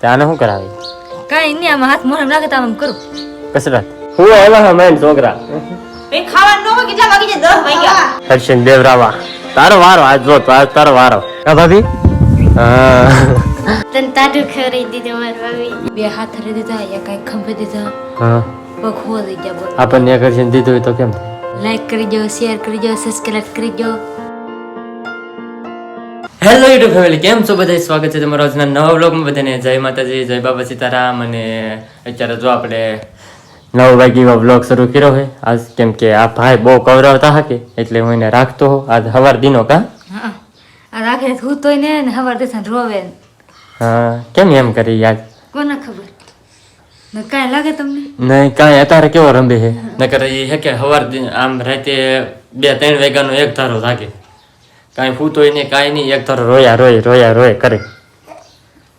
ત્યાં શું કરાવે? કાંઈ નહીં આમાં હાથ મોઢે લાગે તો આમ કરું. કસરત હું આવ્યા હા મેન છોકરા. ભાઈ ખાવાનું ન કેટલા વાગી જાય દસ વાગ્યા. હર્ષન દેવરાવા તારો વારો આજ જો આજ તારો વારો. હા ભાભી? હા. તને તાટું ખવડાવી દીધું ભાભી. બે હાથ હરી દીધા યા કાંઈ ખંભે દીધા. હા. પગ હો દઈ આપણને હર્ષન દીધું હોય તો કેમ? લાઈક કરી દો શેર કરી દો સબસ્ક્રાઇબ કરી દો હેલો યુટ્યુબ ફેમિલી કેમ છો બધા સ્વાગત છે તમારો આજના નવા બ્લોગમાં બધાને. જય માતાજી જય બાબા સીતારામ અને અત્યારે જો આપણે નવ વાગ્યા બ્લોગ શરૂ કર્યો હોય આજ કેમ કે આ ભાઈ બહુ કવરાવતા હકે એટલે હું એને રાખતો હો આજ હવાર દિનો કા? હા આ રાખે હું તો ને હવાર દેસા રોવે હા કેમ એમ કરી યાદ? કોને ખબર? કાંઈ લાગે તમને? નહીં કાંઈ અત્યારે કેવો રંબે છે? નકર એ હે કે હવાર આમ રાતે બે ત્રણ વાગ્યાનો એક ધારો થાકે. કાંઈ ફૂતોય નહીં કાંઈ નહીં એક થોડો રોયા રોય રોયા રોય કરે.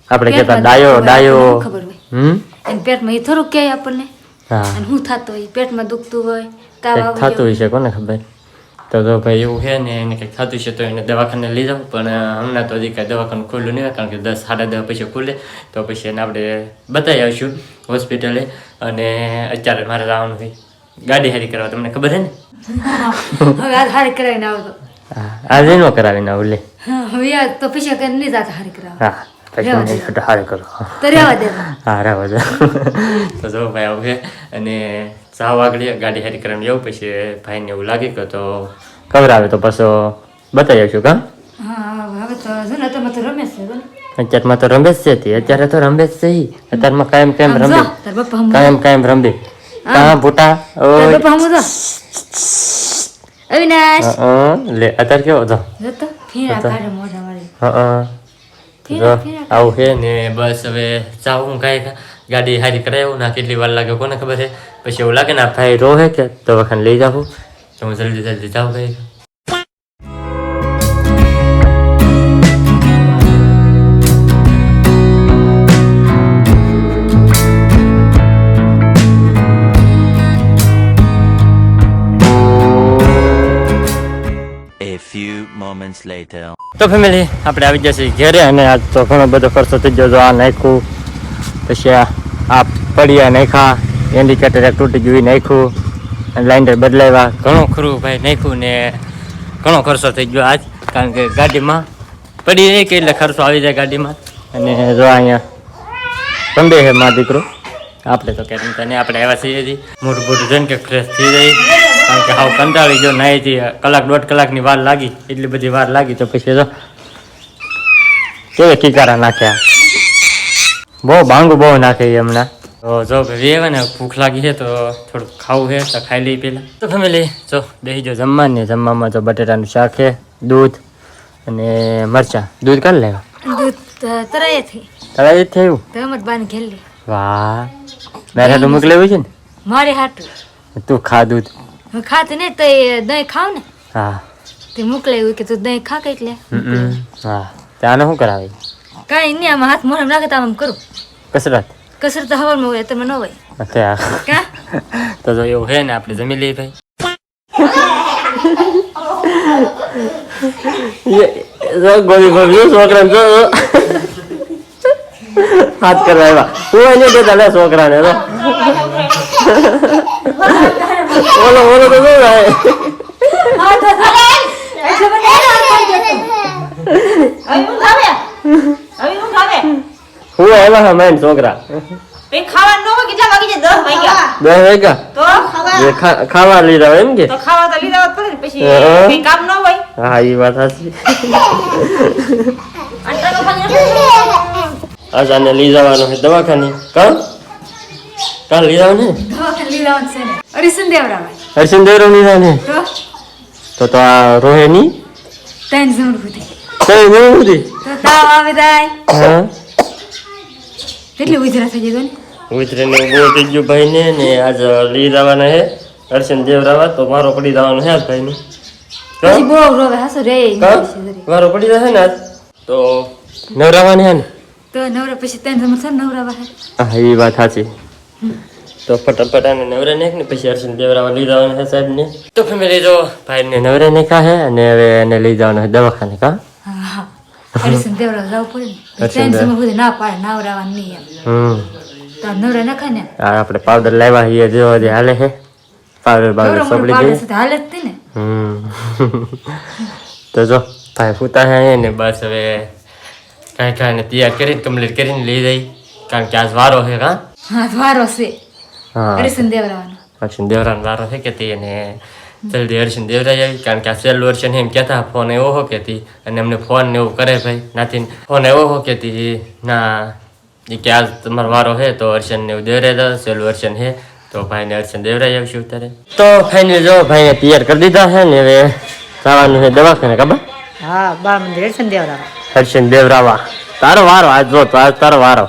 આપણે કહેતા ડાયો ડાયો. હમ? એને પેટમાં એ થોડું ક્યાંય આપણને. હા. અને હું થતો હોય પેટમાં દુખતું હોય તાવ થતું હશે કોને ખબર? તો તો ભાઈ એવું છે ને એને કંઈક થતું છે તો એને દવાખાને લઈ જાઉં. પણ હમણાં તો હજી કાંઈ દવાખાનું ખુલ્લું નહીં કારણ કે દસ સાડા દસ પછી ખુલે. તો પછી એને આપણે બતાવી આવીશું હોસ્પિટલે. અને અત્યારે મારે જવાનું હોય ગાડી હારી કરવા તમને ખબર છે ને? હવે હારી કરાવીને આવતો આજે ન કરાવીને આવું લે. હવે આ તો પૈસા કરીને નહીં જાતા હારી કરાવવા હા પછી નહીં મને હારી કરો તો રહેવા હા રાવા દે. તો જો ભાઈ આવું છે. અને સાવ આગળ ગાડી હારી કરીને જવું પછી ભાઈને એવું લાગે કે તો ખબર આવે તો પાછો બતાવી આવશું કાં? હા હવે તો જો ને તમે તો રમેશ છે અત્યારમાં તો રમેશ છે તે. અત્યારે તો રમેશ છે. અત્યારમાં કાયમ કાયમ રમે. તાર બાપા હમ કાયમ કાયમ રમે. કા ભૂટા? અવિનાશ. હં, લે અત્યારે કેવો હતો? તો હં, આવું છે ને બસ હવે જાઉં કાંઈ ગાડી હારી કરાવું ના કેટલી વાર લાગે કોને ખબર છે? પછી એવું લાગે ને આ ભાઈ રોહે કે દવાખાને લઈ જાઉં. તો હું જલ્દી જલ્દી જાઉં ભાઈ. Moments later. તો ફેમિલી આપણે આવી જશે ઘરે અને આજ તો ઘણો બધો ખર્ચો થઈ ગયો. આ નાખ્યું, પછી આ પડિયા નાખ્યા ઇન્ડિકેટર એક તૂટી ગયું નાખ્યું, અને લાઇન્ડર બદલાવ્યા. ઘણું ખરું ભાઈ નાખ્યું ને ઘણો ખર્ચો થઈ ગયો આજ, કારણ કે ગાડીમાં પડી રહી કે એટલે ખર્ચો આવી જાય ગાડીમાં. અને જો અહીંયા સંબે છે મા દીકરો. આપણે તો ચિંતા નહીં, આપણે આવ્યા છીએ મોટું મોટું જોઈને કે ફ્રેશ થઈ જાય. કારણ કે હાવ કંટાળી ગયો નાહીથી કલાક દોઢ કલાકની વાર લાગી એટલી બધી વાર લાગી તો પછી તો કેવા કિકારા નાખ્યા બહુ ભાંગું બહુ નાખે હમણાં. તો જો ભાઈ આવે ને ભૂખ લાગી છે તો થોડુંક ખાવું છે તો ખાઈ લઈ પહેલાં. તો ફેમિલી જો બેસી જો જમવાની જમવામાં તો બટેટાનું શાક છે દૂધ અને મરચાં. દૂધ કાઢ લેવા? દૂધ તરાયેથી. તારા થયું? ઘેલી વાહ. મારે હાટું મોકલાવ્યું છે ને? મારે હાટું. તું ખા દૂધ. ખાતી ને તો દહીં ખાવ ને? હા. તે મોકલાયું કે તું દહીં ખા કે એટલે. હા. ત્યાં શું કરાવે? કાંઈ નહીં આમાં હાથ મોઢામાં લાગે તો આમ કરું. કસરત? કસરત તો હવારમાં હોય તમે ન હોય. અત્યારે. કા? તો જો એવું છે ને આપણે જમી લઈએ ભાઈ. ગોળી ગોળી છોકરા જો. હાથ કરવા આવ્યા. હું એને દેતા લે છોકરાને ઓલો ઓલો તો શું થાય? હવે હું એવા હવે હું મેન છોકરા. ભાઈ ખાવાનું ન હોય કેટલા વાગી જાય દસ વાગ્યા. દસ વાગ્યા? તો? એ ખાવા લીધા હોય એમ કે? તો ખાવા તો લીધા પછી કામ ન હોય. હા એ વાત સાચી. આજ આને લઈ જવાનું છે દવાખાને. કા? કાં લઈ જવાનું લઈ છે. ને અરીસન દેવરાવાય હર્ષન દેવરો લઈ જવાનું તો તો આ રોહેની? તૈન જમણ સુધી. કઈ નહીં હતી તો તાવ આવે દાય હા. કેટલી ઉજરા થઈ જતો ને ઉતરીને બહુ થઈ ગયું ભાઈ ને આજ લઈ જવાના હે હરિસન દેવરાવા તો મારો પડી જવાનો છે આજ ભાઈને. પછી કાં? બહુ રોવે હાસો રે મારો પડી જશે ને આજ? તો? નવરાવાની હે ને? તો નવરા પછી તૈન જમણ છે ને નવરા હા એ વાત સાચી. તો ફટાફટ આને નવરે નાખ ને પછી હર્ષન દેવરાવા લઈ જવાના છે સાહેબને. તો ફેમિલી જો ભાઈને નવરે નાખ્યા છે અને હવે એને લઈ જવાનો છે દવાખાને કા? હા હા. દેવરા લાવવું પડે ત્રણ સમય સુધી ના પાડે નાવરાવાનું નહીં એમ. તો નવરા નખાય ને? આ આપણે પાવડર લાવ્યા છીએ જો હજી હાલે છે. પાવડર દઈએ છે તો હાલે જ તે ને. હમ. તો જો ભાઈ ફૂતા છે ને બસ હવે કાંઈ કાંઈ તૈયાર કરીને કમ્પ્લીટ કરીને લઈ જઈ કારણ કે આજ વારો છે કા? હા વારો છે. હા. દેવરાવાનો હર્ષન દેવરાન વારો છે કે તે અને જલ્દી હર્ષન દેવરાઈ આવી કારણ કે આ સેલ વર્ષે એમ કહેતા ફોન એવો હો કેતી અને એમને ફોન ને એવું કરે ભાઈ નાથી ફોન એવો હો કેતી ના એ કે આજ તમારો વારો હે તો હર્ષન ને એવું દેવરાઈ દો સેલ વર્ષન હે તો ભાઈને હર્ષન દેવરાઈ આવશું અત્યારે. તો ફાઇનલ જો ભાઈને તૈયાર કરી દીધા છે ને હવે જવાનું છે દવાખાને ખબર? હા બા મંદિર હરસન દેવરા હર્ષન દેવરાવા. તારો વારો આજ જો તારો વારો.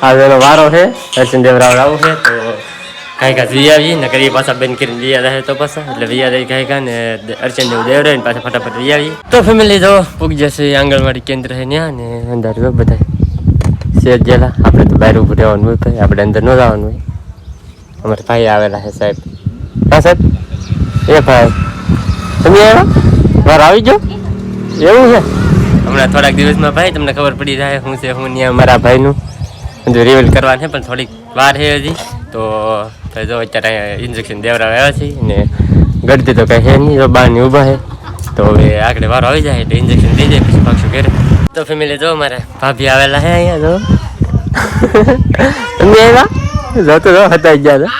આજ એનો વારો છે હર્ષન દેવરાવ આવું છે તો કાંઈ જોઈ આવીએ ને કરીએ પાછા બેન કરીને લઈ રહે તો પાછા એટલે લઈ રહી કાંઈ ને અર્ચન દેવ રહે ને પાછા ફટાફટ લઈ આવીએ તો ફેમિલી જો પૂગ જશે આંગણવાડી કેન્દ્ર છે ત્યાં ને અંદર જો બધા શેર જેલા આપણે તો બહાર ઉભું રહેવાનું હોય ભાઈ આપણે અંદર ન જવાનું હોય અમારા ભાઈ આવેલા છે સાહેબ હા સાહેબ એ ભાઈ તમે આવ્યા વાર આવી ગયો એવું છે હમણાં થોડાક દિવસમાં ભાઈ તમને ખબર પડી જાય હું છે હું ત્યાં મારા ભાઈનું. હજુ રિવીલ કરવા છે પણ થોડીક વાર છે હજી. તો ભાઈ જો અત્યારે ઇન્જેક્શન દેવડાવવા આવ્યા છે ને ગળતી તો કઈ છે નહીં, જો બહારની ઊભા છે. તો હવે આગળ વારો આવી જાય એટલે ઇન્જેક્શન દઈ જાય પછી પાછું ઘરે. તો ફેમિલી જો મારા ભાભી આવેલા છે અહીંયા જો. તમે આવ્યા જોતો જો હતા ગયા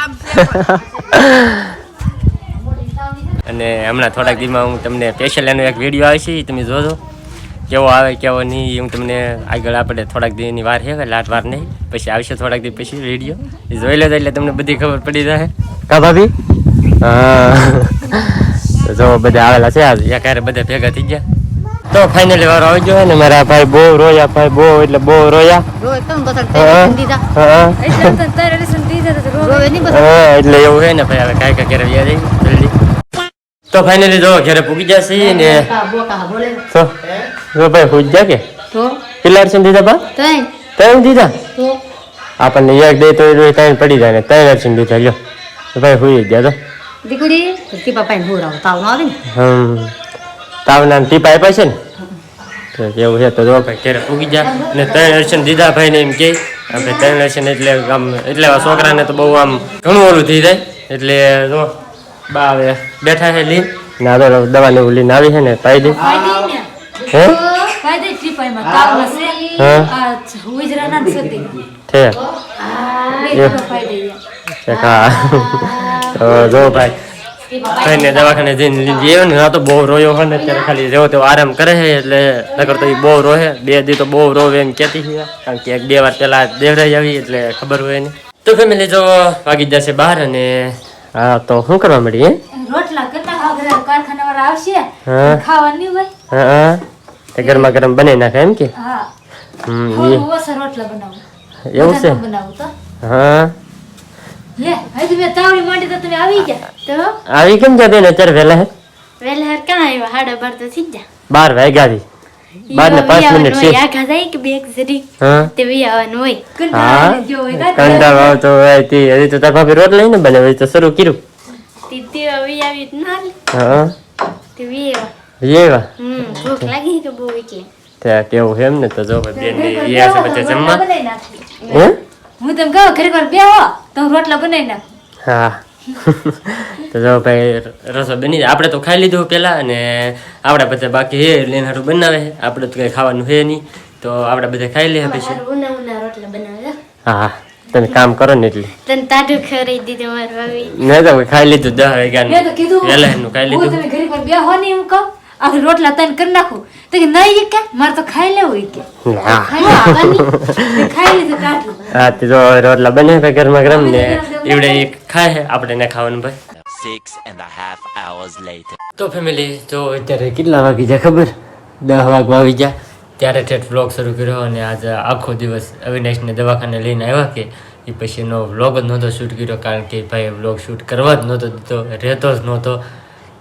અને હમણાં થોડાક દીમાં હું તમને સ્પેશિયલ એનો એક વીડિયો આવશે તમે જોજો. કેવો આવે કેવો નહીં એ હું તમને આગળ આપણે થોડાક દીની વાર છે લાટ વાર નહીં પછી આવશે થોડાક દિવસ પછી રેડિયો એ જોઈ લેજો એટલે તમને બધી ખબર પડી જાય. કા ભાભી? હા. તો જો બધા આવેલા છે આજે. ક્યારે બધા ભેગા થઈ ગયા? તો ફાઇનલી વારો આવી ગયો ને મારા ભાઈ બહુ રોયા ભાઈ બહુ એટલે બહુ રોયા. એટલે હા એવું હોય ને ભાઈ હવે કાંઈ કાંઈ જલ્દી તો ફાઇનલી જો ઘરે પૂગી જશે ને કા બોકા બોલે. તો જો ભાઈ પૂજ જા કે? તો? પિલાર છે દીધા બા? તઈ ત્રણ દીધા તો? આપણને એક દે તો એ ત્રણ પડી જાય ને ત્રણ અર્ચન દીધા લ્યો તો ભાઈ હોઈ ગયા તો. દીકરી તી પાપા ને બોરાવ તાવ ના આવે ને? હમ. તાવના ટીપા આપ્યા છે ને? તો એવું છે તો જો ભાઈ ઘરે પૂગી જા ને ત્રણ અર્ચન દીધા ભાઈ ને એમ કે આપણે ત્રણ અર્ચન એટલે આમ એટલે છોકરાને તો બહુ આમ ઘણું ઓલું થઈ જાય. એટલે જો બા બેઠા છે લીન ના તો દવા ને એવું લઈને આવી છે ને પાઈ દે. હે? પાઈ દે ફાયદે ટીપાઈમાં. તાવ નસે હા. આ ઉજરાના ને સતી જો ભાઈ કઈને દવાખાને જઈને લીધી આવ્યો ને તો બહુ રોયો હોય ને અત્યારે ખાલી જેવો તેવો આરામ કરે છે એટલે નકર તો એ બહુ રોહે બે દી તો બહુ રોવે એમ કહેતી છે કારણ કે એક બે વાર પેલા દેવરાઈ આવી એટલે ખબર હોય નહીં તો ફેમિલી જો વાગી જશે બહાર અને હા તો શું કરવા મળી હે રોટલા કરતા ખાવ ઘરે કારખાના વાળા આવશે. હા. ખાવાની હોય. હા હા. તે ગરમા ગરમ બનાવી નાખે એમ કે? હા. હમ થોડું ઓછા રોટલા બનાવું. એવું છે? વધારે ન બનાવું તો. હા. લે હવે તમે તાવડી માંડી તો તમે આવી ગયા. તો આવી કેમ જતી ને અત્યારે વહેલા હે? વહેલા ક્યાં આવ્યા? હાડા બાર તો થઈ જા બાર વાગ્યાથી બાર ને પાંચ મિનિટ છે કંટાળો આવતો હોય તે હજી તો તાર ભાભી રોટ લઈને બને તો શરૂ કર્યું તે તે વી આવી તો ના લે હા તે વી આવ્યા એવા ભૂખ લાગી કે બહુ એટલે ત્યાં કેવું છે એમ ને તો જો બેન છે જમવા નાખી. હે હું તમને કહું ઘડીક વાર બેહો તો રોટલા બનાવી નાખું હા તો જો ભાઈ રસો બની જાય. આપણે તો ખાઈ લીધું પેલા અને આપણે બધા બાકી હે લઈને હારું બનાવે આપણે તો કઈ ખાવાનું છે નહીં. તો આપણે બધા ખાઈ લઈએ પછી. હા. તમે કામ કરો ને એટલે. તને તાઢું ખરી દીધું મારી ભાભી. મેં તો ખાઈ લીધું તો વાગ્યા એનું ખાઈ લીધું. તમે ઘરે પર બે હો ને એમ કહું. આપણે રોટલા તને કરી નાખું. તો કે નહીં કે મારે તો ખાઈ લેવું ઈ કે. હા. તે જો રોટલા બને ભાઈ ગરમા ગરમ ને એવડે એક ખાય છે આપણે ને ખાવાનું ભાઈ. Six and a half hours later. તો ફેમિલી જો અત્યારે કેટલા વાગી જાય ખબર? દસ વાગવા આવી ગયા. ત્યારે ઠેઠ વ્લોગ શરૂ કર્યો અને આજે આખો દિવસ અવિનાશને દવાખાને લઈને આવ્યા કે એ પછી એનો વ્લોગ જ નહોતો શૂટ કર્યો કારણ કે ભાઈ વ્લોગ શૂટ કરવા જ નહોતો દીધો રહેતો જ નહોતો.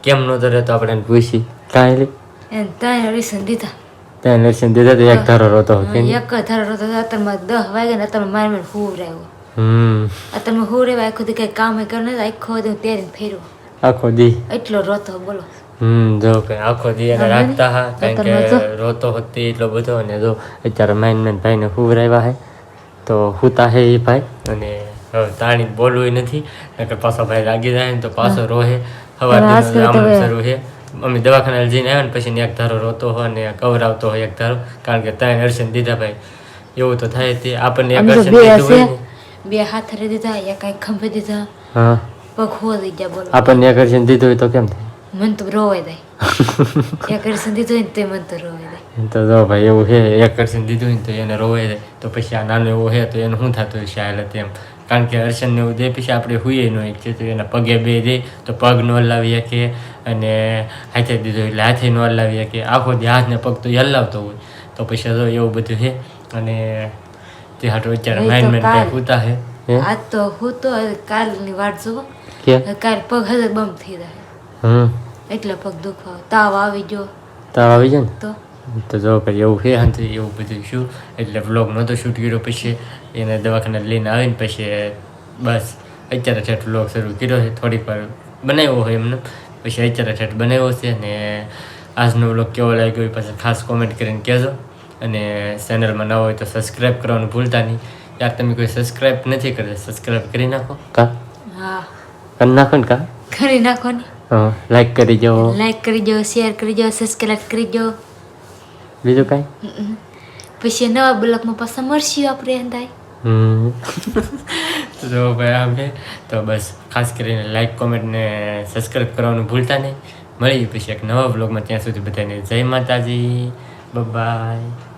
કેમ નહોતો રહેતો આપણે એને પૂછી કાંઈ લે એને ત્યાં હરીસન દીધા. ત્યાં નરસિંહ દીધા તો એક ધારો રોતો કે એક ધારો રોતો હતો અત્યારમાં દસ વાગે ને અત્યારમાં મારી મને હું રહ્યો હમ. અત્યારમાં હું રહેવા આખો દી કઈ કામ કરે ને આખો દી હું તેરીને ફેરવું. આખો દી. એટલો રોતો બોલો. હમ જો કે આખો દી એને રાખતા હા કારણ કે રોતો હતી એટલો બધો અને જો અત્યારે માઇન મેન ભાઈને રહેવા હે તો હુતા હે એ ભાઈ. અને હવે તાણી બોલવું નથી નકર પાછો ભાઈ રાગી જાય ને તો પાછો રોહે હવે શરૂ છે અમે દવાખાને જઈને આવ્યા ને પછી એક ધારો રોતો હોય ને કવરાવતો હોય એક ધારો. કારણ કે ત્યાં અર્શન દીધા ભાઈ. એવું તો થાય તે આપણને એક આમ બે દીધું હોય બે હાથ રે દીધા યા કાંઈ ખંભે દીધા. હા. પગ હો દઈ ગયા બોલો. આપણને એક અર્શન દીધું હોય તો કેમ થાય? મન તો રોવાય જાય. એક કરશન દીધું હોય ને તે મન તો રોવાય જાય. તો જો ભાઈ એવું છે એક અર્શન દીધું હોય ને તો એને રોવાય જાય. તો પછી આ નાનો એવું છે તો એનું શું થતું હશે આ હાલત એમ? કારણ કે અર્શનને એવું દે પછી આપણે હુઈએ ન છે તો એના પગે બે દે તો પગ ન લાવી શકીએ અને હાથે દીધો એટલે હાથે ન હલાવી શકીએ આખો દે હાથને પગ તો હલાવતો હોય. તો પછી જો એવું બધું છે. અને તે હાટો અત્યારે માઇન્ડ મેન કાલ. કંઈક ઉતા છે. હે? આજ તો હું તો કાલની વાટ જુઓ. કાલ પગ હજે બમ થઈ જાય. હમ. એટલે પગ દુખાવો. તાવ આવી ગયો. તાવ આવી જાય ને? તો? તો જો એવું છે. એવું બધું શું? એટલે વ્લોગ નહોતો શૂટ કર્યો પછી. એને દવાખાને લઈને આવીને પછી બસ અત્યારે ઠેઠ વ્લોગ શરૂ કર્યો છે. થોડીક વાર બનાવ્યો હોય એમને. પછી અત્યારે ઠેઠ બનાવ્યો છે અને આજનો વ્લોગ કેવો લાગ્યો એ પાછળ ખાસ કોમેન્ટ કરીને કહેજો. અને ચેનલમાં ન હોય તો સબસ્ક્રાઈબ કરવાનું ભૂલતા નહીં. યાર તમે કોઈ સબસ્ક્રાઈબ નથી કરતા સબસ્ક્રાઈબ કરી નાખો. કા? હા. કરી નાખો ને કા? કરી નાખો ને. હા લાઈક કરી જાઓ લાઈક કરી જાઓ શેર કરી દો સબસ્ક્રાઈબ કરી જાઓ બીજું કાંઈ? પછી નવા બ્લોકમાં પાછા મળશું આપણે અંદાય હમ તો ભાઈ આમ છે તો બસ ખાસ કરીને લાઈક કોમેન્ટ ને સબસ્ક્રાઈબ કરવાનું ભૂલતા નહીં મળીએ પછી એક નવા બ્લોગમાં ત્યાં સુધી બધાને જય માતાજી બાય